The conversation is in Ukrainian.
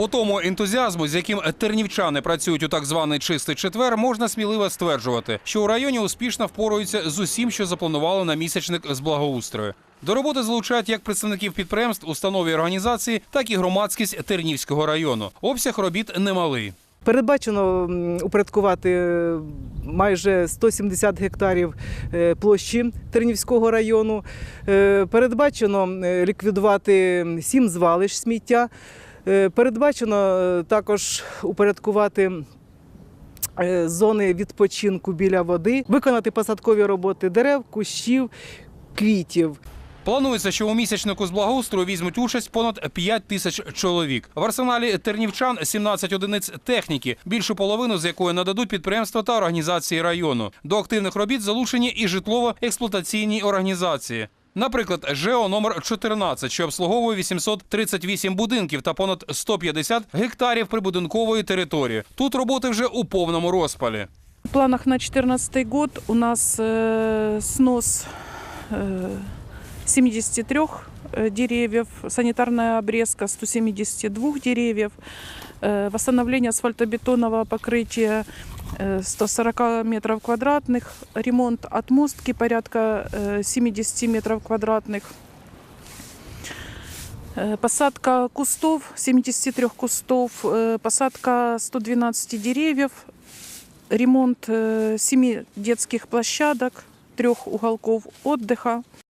По тому ентузіазму, з яким тернівчани працюють у так званий чистий четвер, можна сміливо стверджувати, що у районі успішно впораються з усім, що запланували на місячник з благоустрою. До роботи залучають як представників підприємств, установ і організацій, так і громадськість Тернівського району. Обсяг робіт немалий. Передбачено упорядкувати е, майже 170 гектарів е, площі Тернівського району. Е, Передбачено ліквідувати 7 звалищ сміття. Е, Передбачено е, також упорядкувати е, зони відпочинку біля води, виконати посадкові роботи дерев, кущів, квітів. Планується, що у місячнику з благоустрою візьмуть участь понад 5 тисяч чоловік. В арсеналі тернівчан 17 одиниць техніки, більшу половину з якої нададуть підприємства та організації району. До активних робіт залучені і житлово-експлуатаційні організації. Наприклад, ЖЕО номер 14, що обслуговує 838 будинків та понад 150 гектарів прибудинкової території. Тут роботи вже у повному розпалі. В планах на 2014 год у нас э, снос э, 73 э, деревьев, санитарная обрезка 172 деревьев, э, восстановление асфальтобетонного покрытия э, 140 метров квадратных, ремонт отмостки порядка э, 70 метров квадратных, Э, Посадка кустов, 73 кустов, э, посадка 112 деревьев, ремонт э, семи детских площадок, трех уголков отдыха.